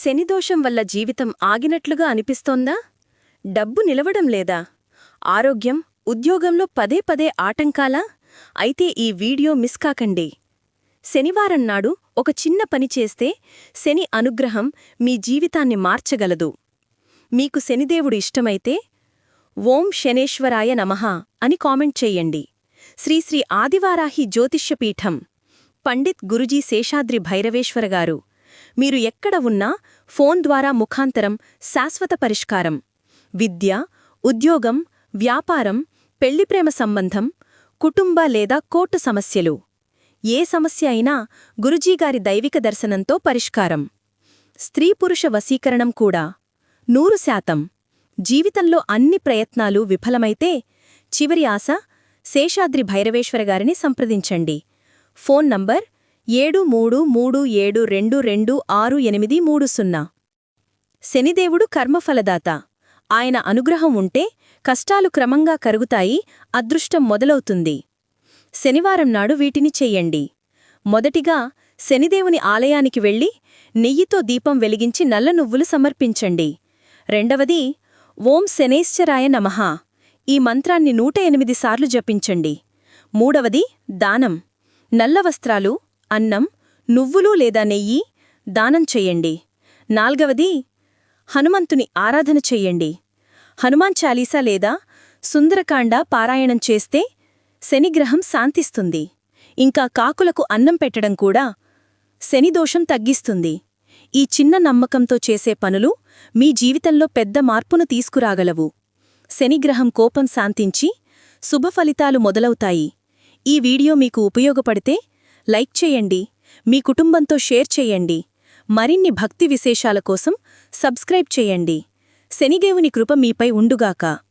శనిదోషం వల్ల జీవితం ఆగినట్లుగా అనిపిస్తోందా? డబ్బు నిలవడం లేదా? ఆరోగ్యం ఉద్యోగంలో పదే పదే ఆటంకాలా? అయితే ఈ వీడియో మిస్ కాకండి. శనివారం నాడు ఒక చిన్న పని చేస్తే శని అనుగ్రహం మీ జీవితాన్ని మార్చగలదు. మీకు శనిదేవుడు ఇష్టమైతే ఓం శనేశ్వరాయ నమః అని కామెంట్ చెయ్యండి శ్రీశ్రీ ఆదివారాహి జ్యోతిష్యపీఠం. పండిత్ గురుజీ శేషాద్రి భైరవేశ్వరగారు మీరు ఎక్కడ ఉన్నా ఫోన్ ద్వారా ముఖాంతరం శాశ్వత పరిష్కారం. విద్య ఉద్యోగం వ్యాపారం పెళ్ళిప్రేమ సంబంధం కుటుంబ లేదా కోర్టు సమస్యలు. ఏ సమస్య అయినా గురుజీగారి దైవిక దర్శనంతో పరిష్కారం. స్త్రీ పురుష వశీకరణం కూడా. నూరు శాతం. జీవితంలో అన్ని ప్రయత్నాలు విఫలమైతే చివరి ఆశ శేషాద్రి భైరవేశ్వర గారిని సంప్రదించండి. ఫోన్ నంబర్ ఏడు మూడు మూడు ఏడు రెండు రెండు ఆరు ఎనిమిది మూడు సున్నా. శనిదేవుడు కర్మఫలదాత. ఆయన అనుగ్రహం ఉంటే కష్టాలు క్రమంగా కరుగుతాయి అదృష్టం మొదలవుతుంది. శనివారం నాడు వీటిని చెయ్యండి మొదటిగా శనిదేవుని ఆలయానికి వెళ్ళి నెయ్యితో దీపం వెలిగించి నల్ల నువ్వులు సమర్పించండి. రెండవది ఓం శనేశ్చరాయ నమః. ఈ మంత్రాన్ని నూట ఎనిమిది సార్లు జపించండి. మూడవది దానం. నల్ల వస్త్రాలు అన్నం నువ్వులు లేదా నెయ్యి దానం చెయ్యండి నాల్గవది హనుమంతుని ఆరాధన చెయ్యండి హనుమాన్ చాలీసా లేదా సుందరకాండ పారాయణం చేస్తే శనిగ్రహం శాంతిస్తుంది. ఇంకా కాకులకు అన్నం పెట్టడం కూడా శనిదోషం తగ్గిస్తుంది. ఈ చిన్న నమ్మకంతో చేసే పనులు మీ జీవితంలో పెద్ద మార్పును తీసుకురాగలవు. శనిగ్రహం కోపం శాంతించి శుభఫలితాలు మొదలవుతాయి. ఈ వీడియో మీకు ఉపయోగపడితే లైక్ చేయండి మీ కుటుంబంతో షేర్ చేయండి మరిన్ని భక్తి విశేషాల కోసం సబ్స్క్రైబ్ చేయండి. శనిదేవుని కృప మీపై ఉండుగాక.